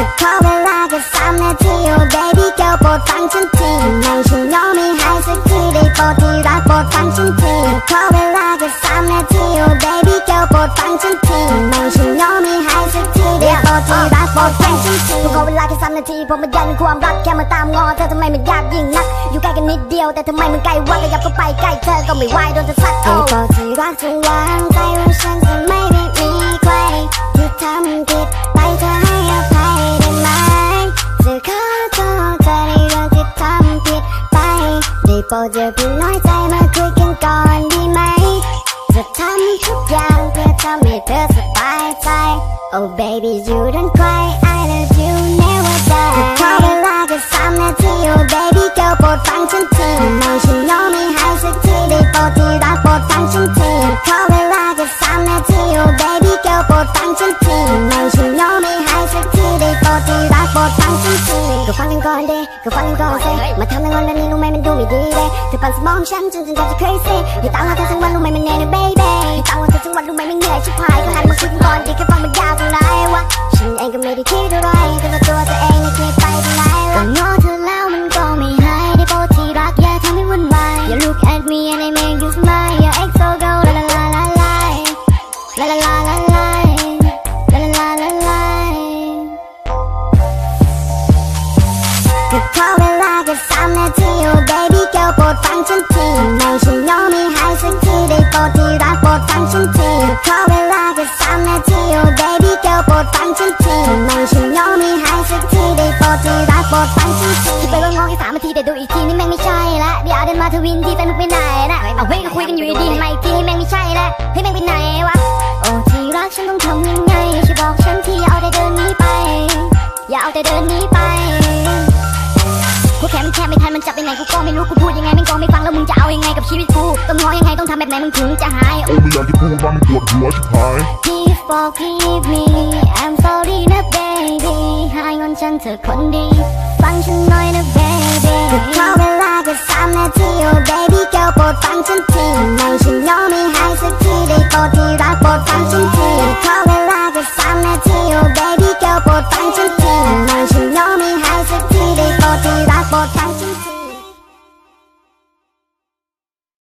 ก็ขอเวลาแค่สามนาที oh baby girl โปรดฟังฉันทีไม่ฉันยอมไม่ให้สักทีได้โปรดที่รักโปรดฟังฉันทีก็ขอเวลาแค่สามนาที oh baby girl โปรดฟังฉันทีไม่ฉันยอมไม่ให้สักทีได้โปรดที่รักโปรดฟังฉันทีก็ขอเวลาแค่สามนาทีผมมายันความรักแค่มาตามงอเธอทำไมมันยากยิ่งนัก อยู่ใกล้กันนิดเดียวแต่ทำไมมันไกลวะขยับเข้าไปใกล้เธอก็ไม่ไหวโดนจะซัดเอาโปรดที่รักจงวาง ปรดอย่าเพิ่งน้อยใจมาคุยกันก่อนดีไหม จะทำทุกอย่างเพื่อทำให้เธอสบายใจ Oh baby you don't cry I love you never die จะขอเวลาแค่สามนาที Oh baby girl โปรดฟังฉัน 급하는 건데 급하는 것에 맡아는 원래 네 놈에만 도움이 되래 급한 스멍샹 전전같이 crazy 이 땅화가 정말로 매면 내는 baby 이 땅화가 정말로 매면 내 싶어 이거 하는 ฉันทีไม่ฉันยอมไม่ให้สักทีได้โปรดที่รักโปรดฟังฉันทีขอเวลาแค่สามนาที oh baby girl โปรดฟังฉันทีไม่ฉันยอมไม่ให้สักทีได้โปรดที่รักโปรดฟังฉันทีที่ไปว่างอแค่สามนาทีแต่ดูอีกทีนี่แม่งไม่ใช่ละเดี๋ยวเดินมาทวินที่แต่มึงไปไหนนะเอาเฮ้ยก็คุยกันอยู่ดีๆทำไมอีกทีนี่แม่งไม่ใช่ละเฮ้ยแม่งไปไหนวะโอ้ที่รักฉันต้องทำยังไงช่วยบอกฉันทีอย่าเอาแต่เดินนี้ไป อย่าเอาแต่เดินนี้ไป นกูก็ไม่รู้กูพูดยังไงมึงก็ไม่ฟังแล้วมึงจะเอายังไงกับชีวิตกูต้องง้อยังไงต้องทำแบบไหนมึงถึงจะหายโอ้ไม่อยาที่พูดว่ามึงปวดหัวชิบหาย Please forgive me I'm sorry นะ baby หายงอนฉันเธอคนดี ฟังฉันหน่อยนะ baby ก็เพาเวลาแค่สามนาที Oh baby เก้าโปรดฟังฉันทีไม่ฉันยอมไม่หายสักทีได้โปรดที่รักโปรดฟังฉันทีก็เพาเวลาแค่สามนาที Oh baby เก้าโปรดฟังฉันทีไม่ฉันยอมไม่หายสักทีได้โปรดที่รักโปรดฟัง